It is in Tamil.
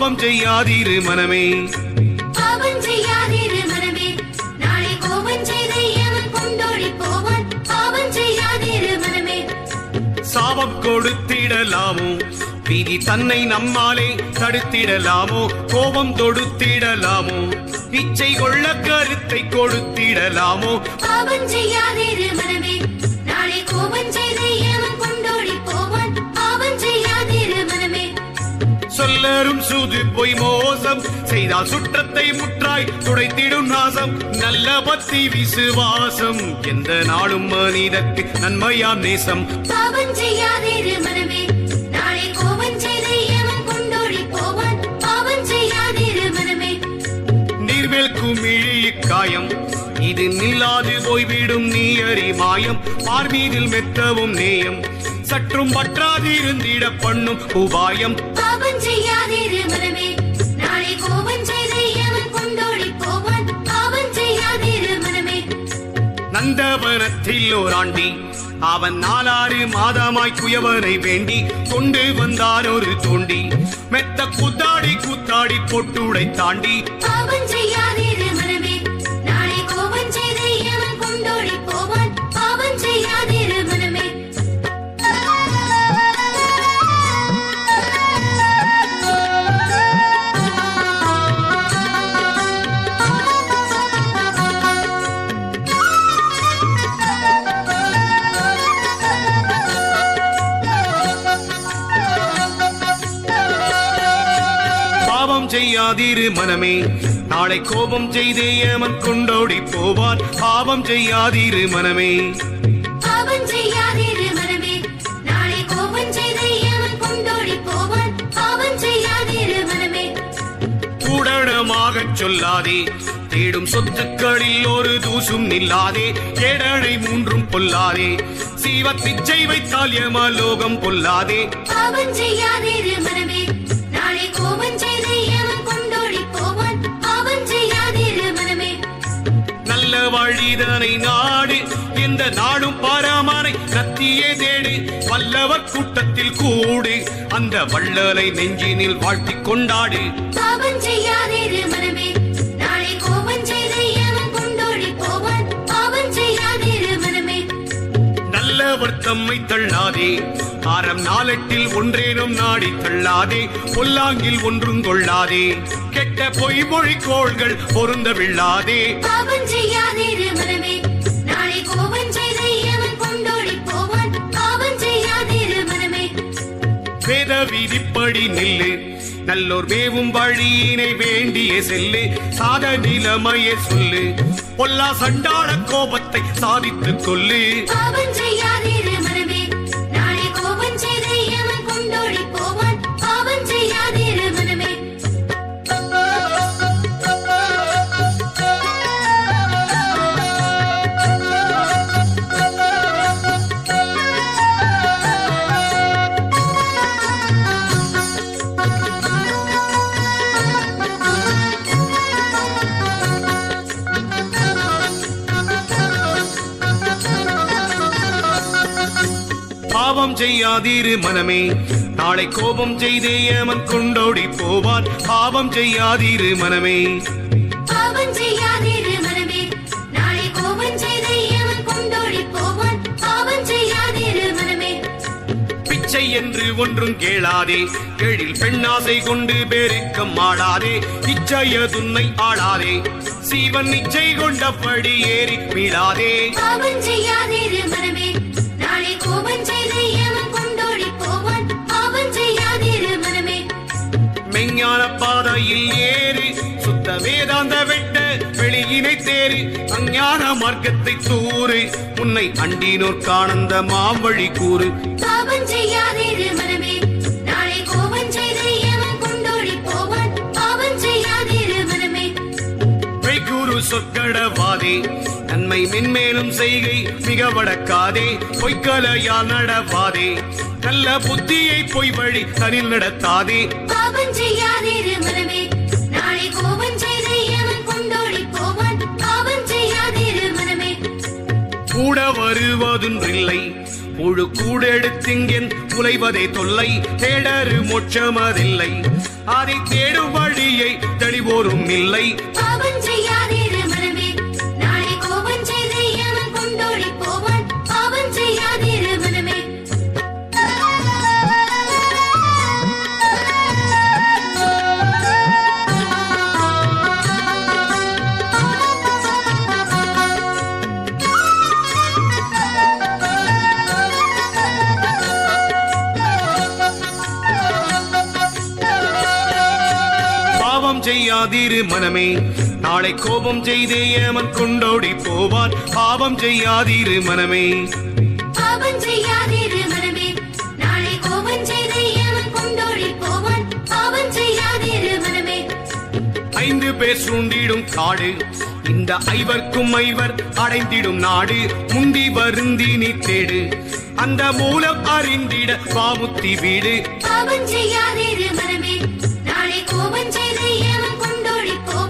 பாவம் செய்யாதீரு மனமே. பாவம் செய்யாதிரு மனமே. நாளை கோபம் செய்த எவன் கொண்டோடி போவான்? பாவம் செய்யாதிரு மனமே. சாபம் கொடுத்திடலாமோ? விதி தன்னை நம்மாலே தடுத்திடலாமோ? கோபம் தொடுத்திடலாமோ? இச்சை கொள்ள கருத்தை கொடுத்திடலாமோ? பாவம் செய்யாதிரு மனமே. சிலரும் சூது பொய் மோசம். செய்தால் சுற்றத்தை முற்றாய் துடைத்திடும் நாசம். நல்ல பக்தி விசுவாசம் எந்த நாளும் மனிதக்கு நன்மையாம் நேசம். பாவம் செய்யாதே மனமே. இது நில்லாது போய்விடும் நீ அறி மாயம். பார்மீதில் மெத்தவும் நேயம். சற்றும் பற்றாதிருந்திட பண்ணும் உபாயம். பாவம் செய்யாதிரு மனமே. நாளை கோபம் செய்த எவன் கொண்டோடி போவான்? பாவம் செய்யாதிரு மனமே. நந்தவனத்தில் ஓராண்டி. அவன் நாலாறு மாதமாய் குயவனை வேண்டி கொண்டு வந்தார் ஒரு தோண்டி. மெத்த கூத்தாடி கூத்தாடி பொட்டுடை தாண்டி. கோபம் ஏமன் செய்யாதீரு மனமே. நாளை கோபம் செய்த எவன் கொண்டோடி போவான் பாவம் செய்யாதிரு மனமே. சொல்லாதே. தேடும் சொத்துக்களில் ஒரு தூசும் நில்லாதே. கேடனை மூன்றும் பொல்லாதே. சீவத்திச்சை வைத்தால் ஏமாலோகம் பொல்லாதே. பாவம் செய்யாதிரு மனமே. வழிதனை நாடு எந்த நாடும் பாராமனை கத்தியே தேடு. வல்லவர் கூட்டத்தில் கூடு அந்த வள்ளலை நெஞ்சினில் வாழ்த்திக் கொண்டாடு. நல்லவர் தம்மை தள்ளாதே ஆரம் நாளெட்டில் ஒன்றேனும் நாடி தள்ளாதே பொல்லாங்கில் ஒன்றும் கொள்ளாதே. கெட்ட பொய் மொழி கோள்கள் பொருந்த விழாதே வேத விதிப்படி நில்லு. நல்லோர் வேவும் வழியினை வேண்டிய செல்லு. சாத நிலைமையை சொல்லு. பொல்லா சண்டாள கோபத்தை சாதித்துக் கொள்ளு பாவம் செய்யாதீரு மனமே. நாளை கோபம் செய்தே ஏமன் கொண்டோடி போவான். பாவம் செய்யாதீரு மனமே. பாவம் செய்யாதிரு மனமே. நாளை கோபம் செய்த எவன் கொண்டோடி போவான். பாவம் செய்யாதிரு மனமே. பிச்சை என்று ஒன்றும் கேளாதே. எழில் பெண்ணாசை கொண்டு பேருக்கம் ஆடாதே. இச்சைய துன்னை ஆடாதே. சீவன் இச்சை கொண்டபடி ஏறி மீளாதே. பாவம் செய்யாதிரு மனமே. பாதையில் ஏறி. சுத்த வேதாந்த வெட்ட வெளியினை தேறி. அஞ்ஞான மார்க்கத்தை தூறு. உன்னை அண்டினோர் காணந்த மாவழி கூறு. சொற்கடவாதே. நன்மை மென்மேலும் செய்கை மிக வடக்காதே. பொய்க்கலையால் நடவாதே. நல்ல புத்தியை பொய் வழி தனில் நடத்தாதே. செய்யாதிரு மனமே. நாளை கோபம் செய்த எவன் கொண்டோடி போவான்? பாவம் செய்யாதிரு மனமே. கூட வருவதொன்றில்லை. கூடெடுத்திங்கென் உழைவதே தொல்லை. தேடரு மோட்சமதில்லை அதை தேடும் வழியை தெளிவோரும் இல்லை. செய்யாதிரு மனமே. நாளை கோபம் செய்தே ஏமன் கொண்டோடி போவான் பாவம் செய்யாதிரு மனமே. பாவம் செய்யாதிரு மனமே. நாளை கோபம் செய்து எவன் கொண்டோடி போவான் பாவம் செய்யாதிரு மனமே. ஐந்து பேர் சூண்டிடும் காடு. இந்த ஐவர்க்கும் ஐவர் அடைந்திடும் நாடு. முந்தி வருந்தி நீ தேடு. அந்த மூலம் அறிந்திட பாமுத்தி வீடு. பாவம் செய்யாதிரு